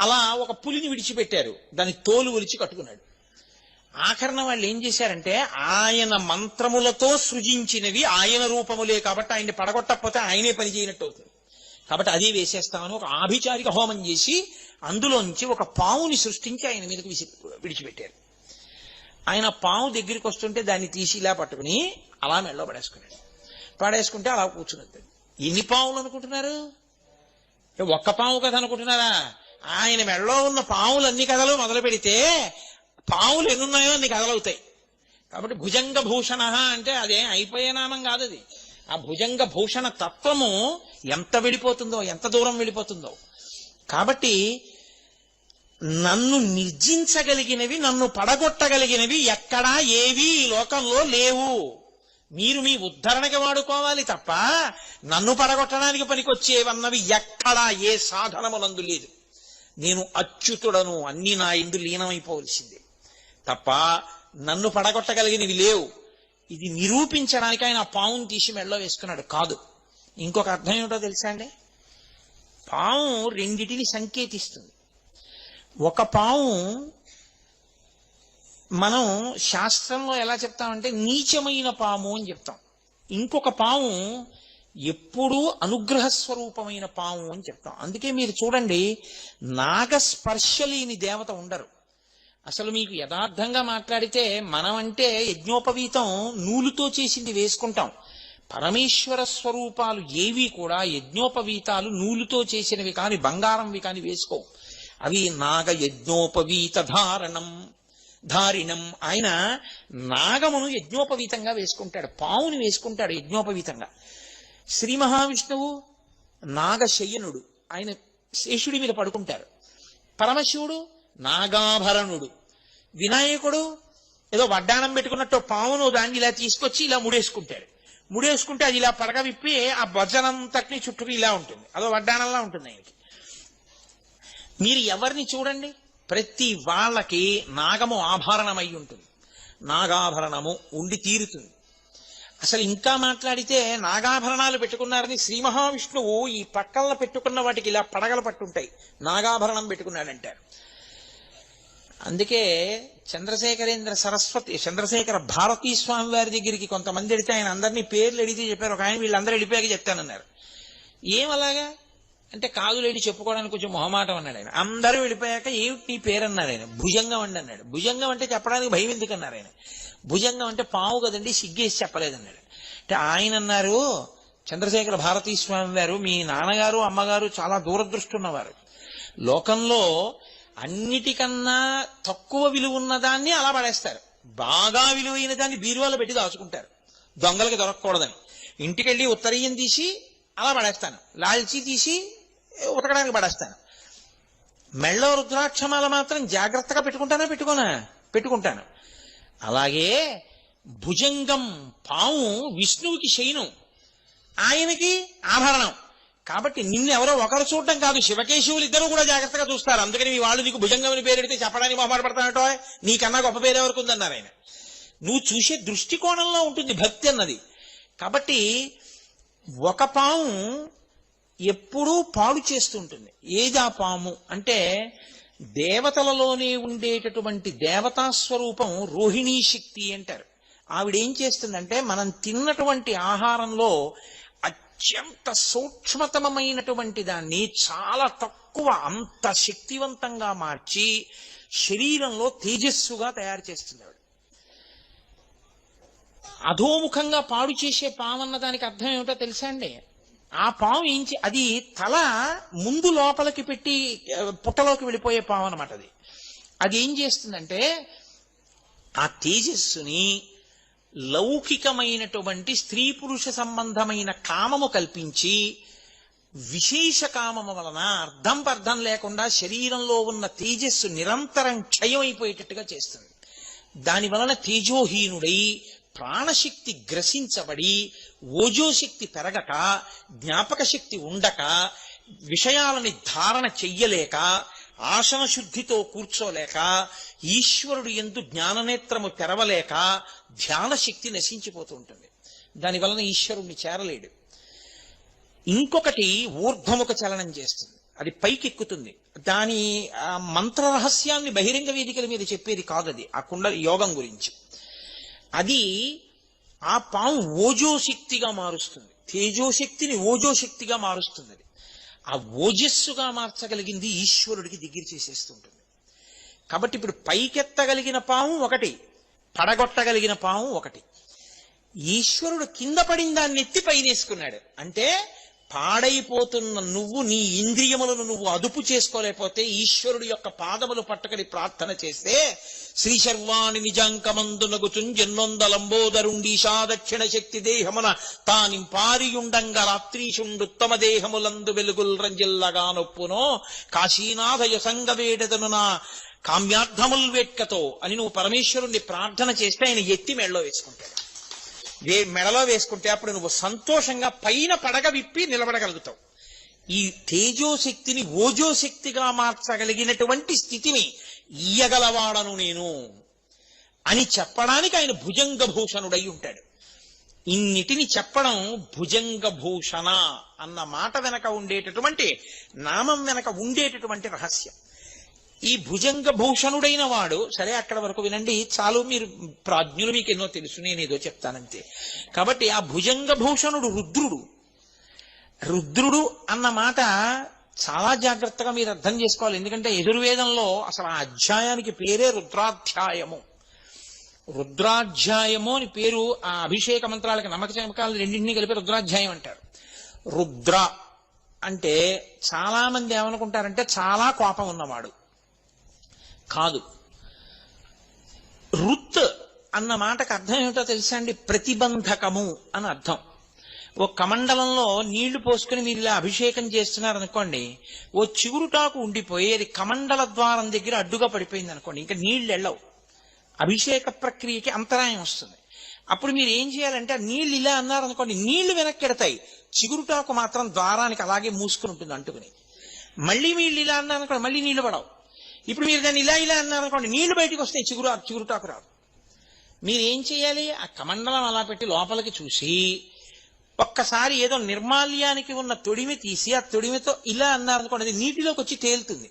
అలా ఒక పులిని విడిచిపెట్టారు. దాని తోలు ఒలిచి కట్టుకున్నాడు. ఆఖరణ వాళ్ళు ఏం చేశారంటే ఆయన మంత్రములతో సృజించినవి ఆయన రూపములే కాబట్టి ఆయన్ని పడగొట్టకపోతే ఆయనే పని చేయనట్టు అవుతుంది. కాబట్టి అదే వేసేస్తామని ఒక ఆభిచారిక హోమం చేసి అందులోంచి ఒక పావుని సృష్టించి ఆయన మీదకి విసి విడిచిపెట్టారు. ఆయన పాము దగ్గరికి వస్తుంటే దాన్ని తీసి ఇలా పట్టుకుని అలా మెళ్ళో పడేసుకున్నాడు. పడేసుకుంటే అలా కూర్చున్నది ఎన్ని పావులు అనుకుంటున్నారు? ఒక్క పాము కదా అనుకుంటున్నారా? ఆయన మెడలో ఉన్న పాములు అన్ని కథలు మొదలు పెడితే పాములు ఎన్నున్నాయో అన్ని కథలవుతాయి కాబట్టి భుజంగ భూషణ అంటే అదే అయిపోయే నామం కాదు అది. ఆ భుజంగ భూషణ తత్వము ఎంత వెళ్ళిపోతుందో ఎంత దూరం వెళ్ళిపోతుందో కాబట్టి నన్ను నిర్జించగలిగినవి నన్ను పడగొట్టగలిగినవి ఎక్కడా ఏవి ఈ లోకంలో లేవు. మీరు మీ ఉద్ధరణకి వాడుకోవాలి తప్ప నన్ను పడగొట్టడానికి పనికొచ్చేవన్నవి ఎక్కడా ఏ సాధనమునందు లేదు. నేను అచ్యుతుడను అన్ని నా ఎందు లీనమైపోవలసిందే. తప్ప నన్ను పడగొట్టగలిగినవి లేవు. ఇది నిరూపించడానికి ఆయన ఆ పావును తీసి మెడలో వేసుకున్నాడు. కాదు. ఇంకొక అర్థం ఏమిటో తెలుసా అండి? పాము రెండిటిని సంకేతిస్తుంది. ఒక పాము మనం శాస్త్రంలో ఎలా చెప్తామంటే నీచమైన పాము అని చెప్తాం. ఇంకొక పాము ఎప్పుడూ అనుగ్రహ స్వరూపమైన పాము అని చెప్తాం. అందుకే మీరు చూడండి నాగస్పర్శ లేని దేవత ఉండరు. అసలు మీకు యథార్థంగా మాట్లాడితే మనం అంటే యజ్ఞోపవీతం నూలుతో చేసింది వేసుకుంటాం. పరమేశ్వర స్వరూపాలు ఏవి కూడా యజ్ఞోపవీతాలు నూలుతో చేసినవి కాని బంగారంవి కాని వేసుకో అవి నాగ యజ్ఞోపవీత ధారణం ధారిణం. ఆయన నాగమును యజ్ఞోపవీతంగా వేసుకుంటాడు పావుని వేసుకుంటాడు యజ్ఞోపవీతంగా. శ్రీ మహావిష్ణువు నాగశయనుడు ఆయన శేషుడి మీద పడుకుంటారు పరమశివుడు నాగాభరణుడు. వినాయకుడు ఏదో వడ్డానం పెట్టుకున్నట్టు పావును దాన్ని ఇలా తీసుకొచ్చి ఇలా ముడేసుకుంటాడు. ముడేసుకుంటే అది ఇలా పడగ విప్పి ఆ భజనంతటిని చుట్టూ ఇలా ఉంటుంది. అదో వడ్డానంలా ఉంటుంది ఆయనకి. మీరు ఎవరిని చూడండి? ప్రతి వాళ్ళకి నాగము ఆభరణమై ఉంటుంది. నాగాభరణము ఉండి తీరుతుంది. అసలు ఇంకా మాట్లాడితే నాగాభరణాలు పెట్టుకున్నారని శ్రీ మహావిష్ణువు ఈ పక్కన పెట్టుకున్న వాటికి ఇలా పడగలు పట్టుంటాయి. నాగాభరణం పెట్టుకున్నాడంటారు. అందుకే చంద్రశేఖరేంద్ర సరస్వతి చంద్రశేఖర భారతీ స్వామి వారి దగ్గరికి కొంతమంది వెడితే ఆయన అందరినీ పేర్లు అడిగితే చెప్పారు. ఒక ఆయన వీళ్ళందరూ వెళ్ళిపోయాక చెప్తానన్నారు. ఏం అలాగా అంటే కాదులేడి చెప్పుకోవడానికి కొంచెం మొహమాటం అన్నాడు ఆయన. అందరూ వెళ్ళిపోయాక ఏమిటి నీ పేరు అన్నారు ఆయన? భుజంగం అండి అన్నాడు. భుజంగం అంటే చెప్పడానికి భయం ఎందుకు అన్నారు ఆయన? భుజంగం అంటే పావు కదండి సిగ్గేసి చెప్పలేదన్నాడు. అంటే ఆయన అన్నారు చంద్రశేఖర భారతీ స్వామి గారు మీ నాన్నగారు అమ్మగారు చాలా దూరదృష్టి ఉన్నవారు. లోకంలో అన్నిటికన్నా తక్కువ విలువ ఉన్న దాన్ని అలా పడేస్తారు. బాగా విలువైన దాన్ని బీరువాలో పెట్టి దాచుకుంటారు. దొంగలకి దొరకకూడదని. ఇంటికెళ్ళి ఉత్తరీయం తీసి అలా పడేస్తాను. లాల్చీ తీసి ఉతకడానికి పడేస్తాను. మెళ్ళ రుద్రాక్షమాల మాత్రం జాగ్రత్తగా పెట్టుకుంటానా పెట్టుకోనా? పెట్టుకుంటాను. అలాగే భుజంగం పాము విష్ణువుకి శయనం ఆయనకి ఆభరణం. కాబట్టి నిన్ను ఎవరో ఒకరు చూడటం కాదు శివకేశవులు ఇద్దరు కూడా జాగ్రత్తగా చూస్తారు. అందుకని మీ వాళ్ళు నీకు భుజంగం అని పేరెడితే చెప్పడానికి మొహమాట నీకన్నా గొప్ప పేరు ఎవరికి ఉందన్నారు ఆయన. నువ్వు చూసే దృష్టికోణంలో ఉంటుంది భక్తి అన్నది. కాబట్టి ఒక పాము ఎప్పుడూ పాడు చేస్తుంటుంది. ఏది ఆ పాము? అంటే దేవతలలోనే ఉండేటటువంటి దేవతా స్వరూపం రోహిణీ శక్తి అంటారు. ఆవిడేం చేస్తుందంటే మనం తిన్నటువంటి ఆహారంలో అత్యంత సూక్ష్మతమైనటువంటి దాన్ని చాలా తక్కువ అంత శక్తివంతంగా మార్చి శరీరంలో తేజస్సుగా తయారు చేస్తుంది అధోముఖంగా పాడు చేసే పాము అన్న దానికి అర్థం ఏమిటో తెలుసా అండి? ఆ పాము ఏంచి అది తల ముందు లోపలికి పెట్టి పుట్టలోకి వెళ్ళిపోయే పాము అనమాట అది. అది ఏం చేస్తుందంటే ఆ తేజస్సుని లౌకికమైనటువంటి స్త్రీ పురుష సంబంధమైన కామము కల్పించి విశేష కామము వలన అర్థం పర్థం లేకుండా శరీరంలో ఉన్న తేజస్సు నిరంతరం క్షయమైపోయేటట్టుగా చేస్తుంది. దాని వలన తేజోహీనుడై ప్రాణశక్తి గ్రసించబడి ఓజోశక్తి పెరగక జ్ఞాపక శక్తి ఉండక విషయాలని ధారణ చెయ్యలేక ఆసన శుద్ధితో కూర్చోలేక ఈశ్వరుడు ఎందు జ్ఞాననేత్రము తెరవలేక ధ్యాన శక్తి నశించిపోతూ ఉంటుంది. దాని వలన ఈశ్వరుణ్ణి చేరలేడు. ఇంకొకటి ఊర్ధ్వముఖ చలనం చేస్తుంది. అది పైకెక్కుతుంది. దాని మంత్ర రహస్యాన్ని బహిరంగ వేదికల మీద చెప్పేది కాదు అది ఆ కుండ యోగం గురించి. అది ఆ పాము ఓజోశక్తిగా మారుస్తుంది. తేజోశక్తిని ఓజోశక్తిగా మారుస్తుంది అది. ఆ ఓజస్సుగా మార్చగలిగింది ఈశ్వరుడికి దగ్గర చేసేస్తుంటుంది కాబట్టి ఇప్పుడు పైకెత్తగలిగిన పాము ఒకటి పడగొట్టగలిగిన పాము ఒకటి. ఈశ్వరుడు కింద పడిన దాన్ని ఎత్తి పైనేసుకున్నాడు. అంటే పాడైపోతున్న నువ్వు నీ ఇంద్రియములను నువ్వు అదుపు చేసుకోలేకపోతే ఈశ్వరుడు యొక్క పాదములు పట్టుకొని ప్రార్థన చేస్తే శ్రీ శర్వాణి నిజాంకమందునగుచున్ జన్నొందలంబోదరుండీశా దక్షిణ శక్తి దేహమున తానింపారియుండంగ రాత్రీషుండుత్తమ దేహములందు వెలుగుల్ రంజిల్లగా నొప్పునో కాశీనాథయ యసంగ నా కామ్యార్థముల్ వేట్కతో అని నువ్వు పరమేశ్వరుణ్ణి ప్రార్థన చేస్తే ఆయన ఎత్తి మెడలో వేసుకుంటాడు. మెడలో వేసుకుంటే అప్పుడు నువ్వు సంతోషంగా పైన పడగ విప్పి నిలబడగలుగుతావు. ఈ తేజోశక్తిని ఓజోశక్తిగా మార్చగలిగినటువంటి స్థితిని ఇయ్యగలవాడను నేను అని చెప్పడానికి ఆయన భుజంగ భూషణుడై ఉంటాడు. ఇన్నిటిని చెప్పడం భుజంగ భూషణ అన్న మాట వెనక ఉండేటటువంటి నామం వెనక ఉండేటటువంటి రహస్యం. ఈ భుజంగ భూషణుడైన వాడు సరే అక్కడ వరకు వినండి చాలు మీరు ప్రాజ్ఞులు మీకు ఎన్నో తెలుసు నేను ఏదో చెప్తానంతే. కాబట్టి ఆ భుజంగ భూషణుడు రుద్రుడు. రుద్రుడు అన్న మాట చాలా జాగ్రత్తగా మీరు అర్థం చేసుకోవాలి. ఎందుకంటే ఎదుర్వేదంలో అసలు ఆ అధ్యాయానికి పేరే రుద్రాధ్యాయము. రుద్రాధ్యాయము అని పేరు ఆ అభిషేక మంత్రాలకి నమ్మక చమకాలు రెండింటినీ కలిపి రుద్రాధ్యాయం అంటారు. రుద్ర అంటే చాలా మంది ఏమనుకుంటారంటే చాలా కోపం ఉన్నవాడు. కాదు. రుత్ అన్న మాటకు అర్థం ఏమిటో తెలుసా అండి? ప్రతిబంధకము అని అర్థం. ఓ కమండలంలో నీళ్ళు పోసుకుని మీరు ఇలా అభిషేకం చేస్తున్నారు అనుకోండి ఓ చిగురుటాకు ఉండిపోయి అది కమండల ద్వారం దగ్గర అడ్డుగా పడిపోయింది అనుకోండి ఇంకా నీళ్ళు వెళ్ళవు. అభిషేక ప్రక్రియకి అంతరాయం వస్తుంది. అప్పుడు మీరు ఏం చేయాలంటే ఆ ఇలా అన్నారు అనుకోండి నీళ్ళు వెనక్కి ఎడతాయి చిగురుటాకు మాత్రం ద్వారానికి అలాగే మూసుకుని ఉంటుంది అంటుకుని. మళ్ళీ వీళ్ళు ఇలా అన్నారు అనుకోండి మళ్ళీ నీళ్ళు పడవు. ఇప్పుడు మీరు దాన్ని ఇలా ఇలా అన్నారు అనుకోండి నీళ్ళు బయటకు వస్తాయి చిగురు చిగురుటాకు రాదు. మీరు ఏం చేయాలి? ఆ కమండలం అలా పెట్టి లోపలికి చూసి ఒక్కసారి ఏదో నిర్మాల్యానికి ఉన్న తొడిమి తీసి ఆ తొడిమితో ఇలా అన్నారు అనుకోండి అది నీటిలోకి వచ్చి తేలుతుంది.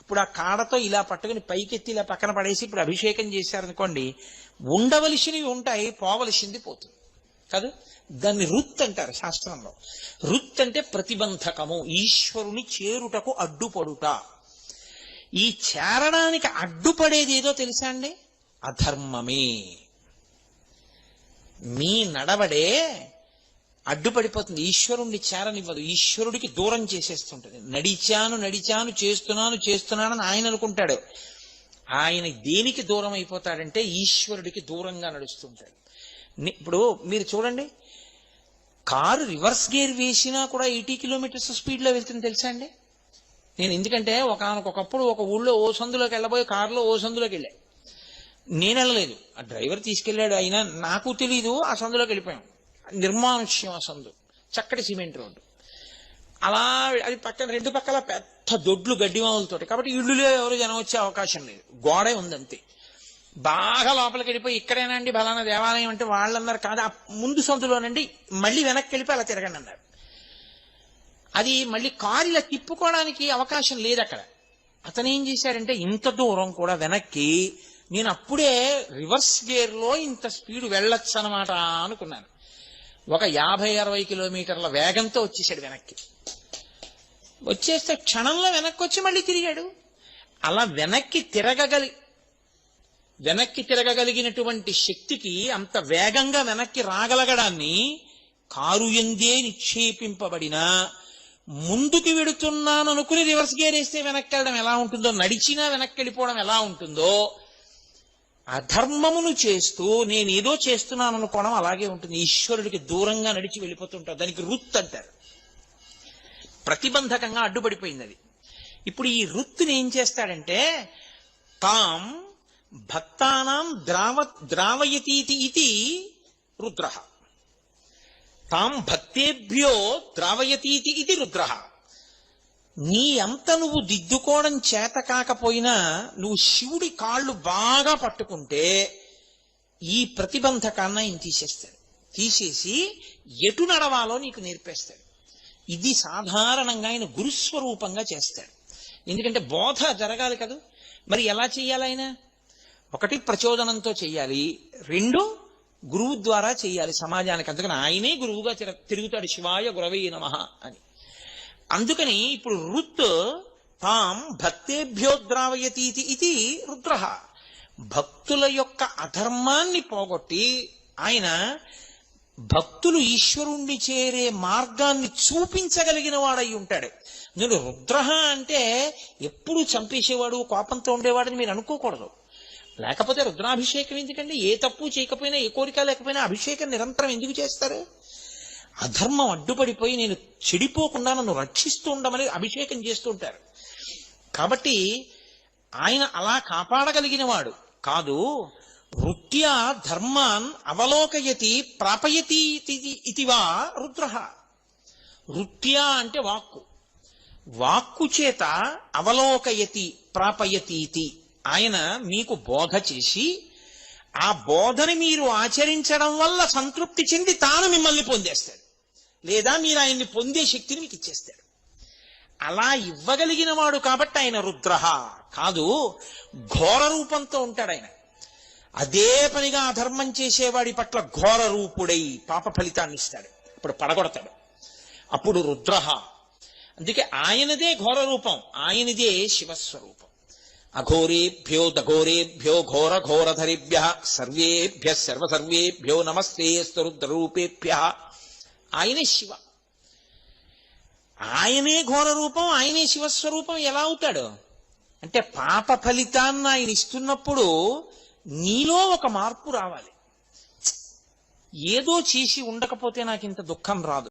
ఇప్పుడు ఆ కాడతో ఇలా పట్టుకుని పైకెత్తి ఇలా పక్కన పడేసి ఇప్పుడు అభిషేకం చేశారనుకోండి ఉండవలసినవి ఉంటాయి పోవలసింది పోతుంది. కాదు? దాన్ని రుత్ అంటారు శాస్త్రంలో. రుత్ అంటే ప్రతిబంధకము ఈశ్వరుని చేరుటకు అడ్డుపడుట. ఈ చేరడానికి అడ్డుపడేది ఏదో తెలుసా అండి? అధర్మమే. మీ నడవడే అడ్డుపడిపోతుంది. ఈశ్వరుణ్ణి చేరనివ్వదు. ఈశ్వరుడికి దూరం చేసేస్తుంటది. నడిచాను నడిచాను చేస్తున్నాను చేస్తున్నానని ఆయన అనుకుంటాడు. ఆయన దేనికి దూరం అయిపోతాడంటే ఈశ్వరుడికి దూరంగా నడుస్తుంటాడు. ఇప్పుడు మీరు చూడండి. కారు రివర్స్ గేర్ వేసినా కూడా ఎయిటీ కిలోమీటర్స్ స్పీడ్లో వెళ్తుంది తెలుసా అండి? నేను ఎందుకంటే ఒకనకొకప్పుడు ఒక ఊళ్ళో ఓ సందులోకి వెళ్ళబోయి కారులో ఓ సందులోకి వెళ్ళాయి నేను వెళ్ళలేదు. ఆ డ్రైవర్ తీసుకెళ్ళాడు అయినా నాకు తెలీదు ఆ సందులోకి వెళ్ళిపోయాం. నిర్మానుష్యం సందు. చక్కటి సిమెంట్ రోడ్డు. అలా అది పక్కన రెండు పక్కల పెద్ద దొడ్లు గడ్డి కాబట్టి ఇళ్ళులో ఎవరు జనం వచ్చే అవకాశం లేదు. గోడే ఉందంతే. బాగా లోపలికి వెళ్ళిపోయి ఇక్కడేనా అండి బలానా దేవాలయం అంటే వాళ్ళన్నారు కాదు. ఆ ముందు సొంతలోనండి మళ్ళీ వెనక్కి వెళ్ళిపోయి అలా తిరగండి అన్నారు. అది మళ్ళీ కారు ఇలా తిప్పుకోవడానికి అవకాశం లేదు అక్కడ. అతను ఏం చేశాడంటే ఇంత దూరం కూడా వెనక్కి నేను అప్పుడే రివర్స్ గేర్లో ఇంత స్పీడ్ వెళ్ళొచ్చు అనమాట అనుకున్నాను. ఒక యాభై అరవై కిలోమీటర్ల వేగంతో వచ్చేసాడు వెనక్కి. వచ్చేస్తే క్షణంలో వెనక్కి వచ్చి మళ్ళీ తిరిగాడు. అలా వెనక్కి తిరగగలి వెనక్కి తిరగగలిగినటువంటి శక్తికి అంత వేగంగా వెనక్కి రాగలగడాన్ని కారు ఎందే నిక్షేపింపబడిన ముందుకు వెడుతున్నాను అనుకుని రివర్స్ గేర్ వేస్తే వెనక్కి వెళ్ళడం ఎలా ఉంటుందో నడిచినా వెనక్కి వెళ్ళిపోవడం ఎలా ఉంటుందో అధర్మమును చేస్తూ నేను ఏదో చేస్తున్నాను అనుకోవడం అలాగే ఉంటుంది. ఈశ్వరుడికి దూరంగా నడిచి వెళ్ళిపోతుంటారు దానికి రుత్ అంటారు. ప్రతిబంధకంగా అడ్డుపడిపోయింది అది. ఇప్పుడు ఈ రుత్తుని ఏం చేస్తాడంటే తాం భక్తానాం ద్రావ ద్రావయతీతి ఇది రుద్ర. తాం భక్తేభ్యో ద్రావయతీతి ఇది రుద్ర. నీ అంత నువ్వు దిద్దుకోవడం చేత కాకపోయినా నువ్వు శివుడి కాళ్ళు బాగా పట్టుకుంటే ఈ ప్రతిబంధకాన్ని ఆయన తీసేస్తాడు. తీసేసి ఎటు నడవాలో నీకు నేర్పేస్తాడు. ఇది సాధారణంగా ఆయన గురుస్వరూపంగా చేస్తాడు. ఎందుకంటే బోధ జరగాలి కదా. మరి ఎలా చేయాలి ఆయన? ఒకటి ప్రచోదనంతో చెయ్యాలి రెండు గురువు ద్వారా చేయాలి. సమాజానికి అందుకని ఆయనే గురువుగా తిరుగుతాడు. శివాయ గురవే నమ అని. అందుకని ఇప్పుడు రుత్ తాం భక్తేభ్యోద్రావయతీతి ఇది రుద్ర. భక్తుల యొక్క అధర్మాన్ని పోగొట్టి ఆయన భక్తులు ఈశ్వరుణ్ణి చేరే మార్గాన్ని చూపించగలిగిన వాడై ఉంటాడు. నేను రుద్ర అంటే ఎప్పుడు చంపేసేవాడు కోపంతో ఉండేవాడని మీరు అనుకోకూడదు. లేకపోతే రుద్రాభిషేకం ఎందుకండి? ఏ తప్పు చేయకపోయినా ఏ కోరిక లేకపోయినా అభిషేకం నిరంతరం ఎందుకు చేస్తారు? అధర్మం అడ్డుపడిపోయి నేను చెడిపోకుండా నన్ను రక్షిస్తూ ఉండమని అభిషేకం చేస్తూ ఉంటారు. కాబట్టి ఆయన అలా కాపాడగలిగిన వాడు కాదు వృత్యా ధర్మాన్ అవలోకయతి ప్రాపయతి ఇతివా రుద్ర. వృత్యా అంటే వాక్కు. వాక్కు చేత అవలోకయతి ప్రాపయతీతి. ఆయన మీకు బోధ చేసి ఆ బోధని మీరు ఆచరించడం వల్ల సంతృప్తి చెంది తాను మిమ్మల్ని పొందేస్తాడు. లేదా మీరు ఆయన్ని పొందే శక్తిని మీకు ఇచ్చేస్తాడు. అలా ఇవ్వగలిగిన వాడు కాబట్టి ఆయన రుద్రహ. కాదు ఘోర రూపంతో ఉంటాడు ఆయన. అదే పనిగా అధర్మం చేసేవాడి పట్ల ఘోర రూపుడై పాప ఫలితాన్ని ఇస్తాడు. అప్పుడు పడగొడతాడు. అప్పుడు రుద్రహ. అందుకే ఆయనదే ఘోర రూపం ఆయనదే శివస్వరూపం. అఘోరేభ్యో దఘోరేభ్యో ఘోర ఘోరధరిభ్య సర్వేభ్య సర్వసర్వేభ్యో నమస్తే రుద్రరూపేభ్య. ఆయనే శివ. ఆయనే ఘోర రూపం ఆయనే శివస్వరూపం ఎలా అవుతాడు? అంటే పాప ఫలితాన్ని ఆయన ఇస్తున్నప్పుడు నీలో ఒక మార్పు రావాలి. ఏదో చేసి ఉండకపోతే నాకు ఇంత దుఃఖం రాదు.